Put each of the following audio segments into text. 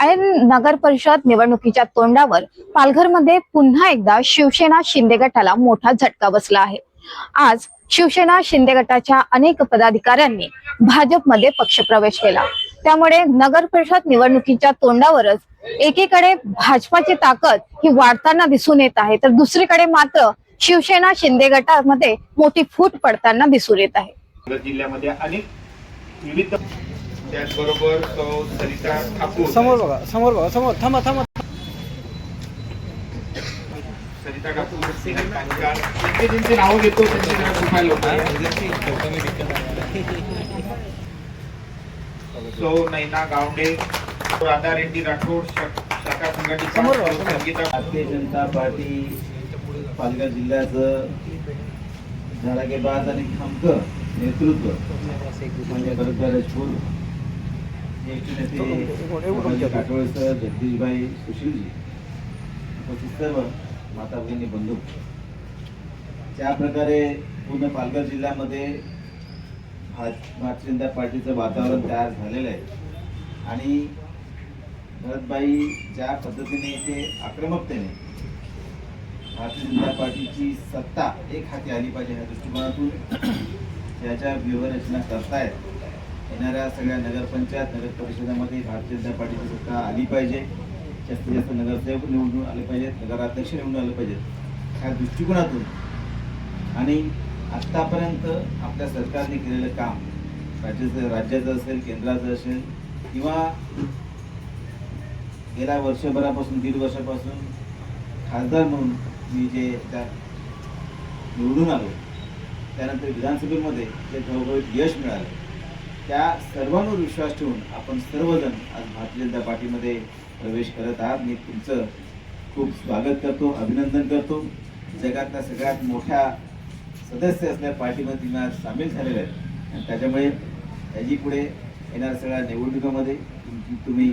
ऐन नगर परिषद निवडणुकीच्या तोंडावर पालघरमध्ये पुन्हा एकदा शिवसेना शिंदे गटाला मोठा झटका बसला आहे. आज शिवसेना शिंदे गटाच्या अनेक पदाधिकाऱ्यांनी भाजपमध्ये पक्षप्रवेश केला. त्यामुळे नगर परिषद निवडणुकीच्या तोंडावरच एकीकडे भाजपाची ताकद ही वाढताना दिसून येत आहे तर दुसरीकडे मात्र शिवसेना शिंदे गटामध्ये मोठी फूट पडताना दिसून येत आहे. जिल्ह्यामध्ये अनेक विविध त्याचबरोबर सौ सरिता ठाकूर. समोर बघा समोर बघा समोर थांबा थांबा. सरिता ठाकूर सिंग कांचाळ ज्यांचे ज्यांचे नावं घेतो त्यांचे जरा झोपायला सौ नैना गावडे राधा रेड्डी राठोड शा- शाखा संघटिका समोर सौ बघा. संगीता. भारतीय जनता पार्टी पालघर जिल्ह्याचं धडाकेबाज आणि खमकं नेतृत्व. म्हणजे भरतभाई राजपूर काटोळे सर जगदीशभाई सुशीलजी उपस्थित सर्व माता भगिनी बंधू ज्या प्रकारे पूर्ण पालघर जिल्ह्यामध्ये भाज- भारतीय जनता पार्टीचं वातावरण तयार झालेलं आहे आणि भरतबाई ज्या पद्धतीने ते आक्रमकतेने भारतीय जनता पार्टीची सत्ता एक हाती आली पाहिजे ह्या दृष्टिकोनातून त्याच्या व्यूहरचना करतायत येणाऱ्या सगळ्या नगरपंचायत नगर परिषदामध्ये भारतीय जनता पार्टीची सत्ता आली पाहिजे. जास्तीत जास्त नगरसेवक निवडून आले पाहिजेत नगराध्यक्ष निवडून आले पाहिजेत. ह्या दृष्टिकोनातून. आणि आत्तापर्यंत आपल्या सरकारने केलेलं काम राज्याचं राज्याचं असेल केंद्राचं असेल किंवा गेल्या वर्षभरापासून दीड वर्षापासून खासदार म्हणून मी जे त्या निवडून आलो त्यानंतर विधानसभेमध्ये जे घवघवीत यश मिळालं त्या सर्वांवर विश्वास ठेवून आपण सर्वजण आज भारतीय जनता पार्टीमध्ये प्रवेश करत आहात. मी तुमचं खूप स्वागत करतो अभिनंदन करतो. जगातल्या सगळ्यात मोठ्या सदस्य असल्या पार्टीमध्ये तुम्ही आज सामील झालेले आहेत. आणि त्याच्यामुळे त्याची पुढे येणाऱ्या सगळ्या निवडणुकामध्ये तुम्ही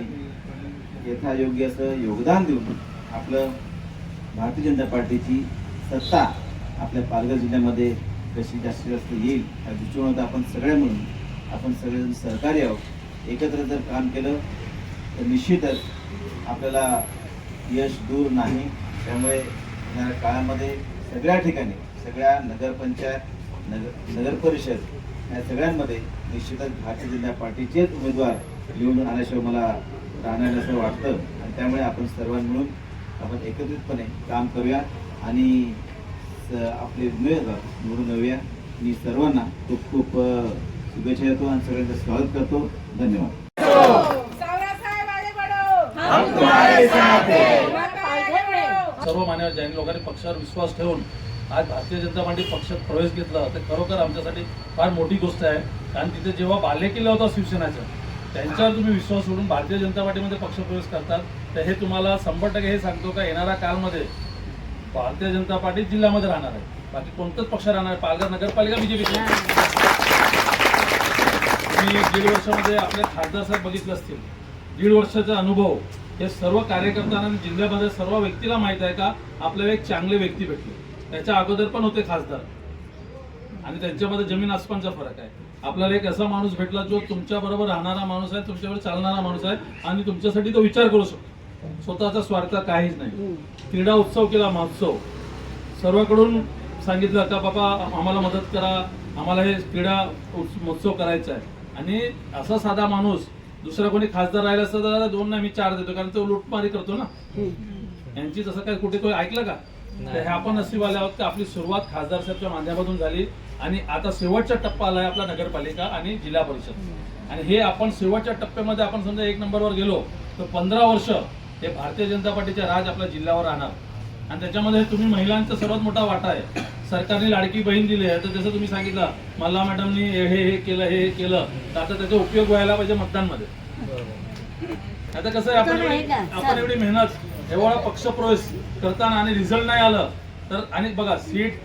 यथायोग्य असं योगदान देऊन आपलं भारतीय जनता पार्टीची सत्ता आपल्या पालघर जिल्ह्यामध्ये कशी जास्तीत जास्त येईल त्या दृष्टिकोनात आपण सगळ्या म्हणून आपण सगळेजण सहकार्य आहोत. एकत्र जर काम केलं तर निश्चितच आपल्याला यश दूर नाही. त्यामुळे येणाऱ्या काळामध्ये सगळ्या ठिकाणी सगळ्या नगरपंचायत नगर नगर परिषद या सगळ्यांमध्ये निश्चितच भारतीय जनता पार्टीचेच उमेदवार निवडून आल्याशिवाय मला राहणार असं वाटतं. आणि त्यामुळे आपण सर्वांनी मिळून आपण एकत्रितपणे काम करूया आणि स- आपले उमेदवार निवडून येऊया. मी सर्वांना खूप खूप शुभेच्छा देतो आणि सगळ्यांचं स्वागत करतो. धन्यवाद. सर्व मान्य जैन लोकांनी पक्षावर विश्वास ठेवून आज भारतीय जनता पार्टी पक्षात प्रवेश घेतला ते खरोखर आमच्यासाठी फार मोठी गोष्ट आहे. कारण तिथे जेव्हा बाल्य होता शिवसेनाचा त्यांच्यावर तुम्ही विश्वास सोडून भारतीय जनता पार्टीमध्ये पक्षप्रवेश करतात. तर हे तुम्हाला शंभर टक्के हे सांगतो का येणाऱ्या काळमध्ये भारतीय जनता पार्टी जिल्ह्यामध्ये राहणार आहे. बाकी कोणतंच पक्ष राहणार आहे पालघर नगरपालिका बीजेपी. मी दीड वर्षामध्ये आपल्या खासदार साहेब बघितले असतील. दीड वर्षाचा अनुभव. हे सर्व कार्यकर्त्यांना आणि जिल्ह्यामध्ये सर्व व्यक्तीला माहीत आहे का? आपल्याला एक चांगले व्यक्ती भेटले. त्याच्या अगोदर पण होते खासदार. आणि त्यांच्यामध्ये जमीन आसमानचा फरक आहे. आपल्याला एक असा माणूस भेटला जो तुमच्याबरोबर राहणारा माणूस आहे तुमच्यावर चालणारा माणूस आहे आणि तुमच्यासाठी तो विचार करू शकतो. स्वतःचा स्वार्थ काहीच नाही. क्रीडा उत्सव केला महोत्सव. सर्वांकडून सांगितलं का बाबा आम्हाला मदत करा. आम्हाला हे क्रीडा उत्स- महोत्सव करायचा आहे. आणि असा साधा माणूस दुसरा कोणी खासदार राहिला असता तर दोन नाही मी चार देतो कारण तो लुटमारी करतो ना. यांची तसं काय कुठे तो ऐकलं का? तर हे आपण नशीबवाले आहोत की आपली सुरुवात खासदार साहेबच्या माध्यमातून झाली आणि आता शेवटचा टप्पा आलाय आपला नगरपालिका आणि जिल्हा परिषद. आणि हे आपण शेवटच्या टप्प्यामध्ये आपण समजा एक नंबरवर गेलो तर पंधरा वर्ष हे भारतीय जनता पार्टीचे राज आपल्या जिल्ह्यावर राहणार. आणि त्याच्यामध्ये तुम्ही महिलांचा सर्वात मोठा वाटा आहे. सरकारने लाडकी बहीण दिली आहे. तर जसं तुम्ही सांगितलं मल्ला मॅडमनी हे हे हे केलं हे केलं तर आता त्याचा उपयोग व्हायला पाहिजे मतदानमध्ये. आता कसं आहे आपण आपण एवढी मेहनत एवढा पक्षप्रवेश करताना आणि रिझल्ट नाही आलं तर आणि बघा सीट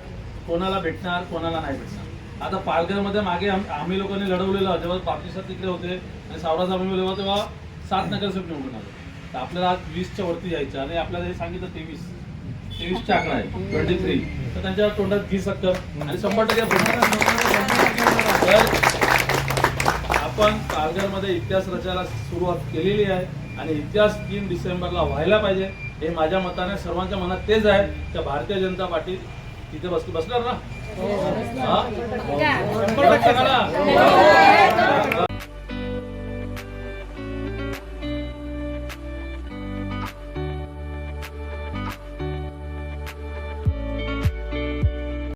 कोणाला भेटणार कोणाला नाही भेटणार. आता पालघरमध्ये मागे आम- आम्ही लोकांनी लढवलेलं जेव्हा बापजी सर तिकडे होते आणि सावराज आम्ही तेव्हा सात नगरसेवक निवडून आले. तर आपल्याला आज वीसच्या वरती जायचं आणि आपल्याला हे सांगितलं तेवीस. तेवीसचा आकडा आहे ट्वेंटी थ्री तर त्यांच्या तोंडात घी सक्कर आणि शंभर टक्के आपण पालघरमध्ये इतिहास रचायला सुरुवात केलेली आहे आणि इतिहास तीन डिसेंबरला व्हायला पाहिजे हे माझ्या मताने सर्वांच्या मनात तेच आहे की भारतीय जनता पार्टी तिथे बस बसणार ना हा? शंभर टक्के ना?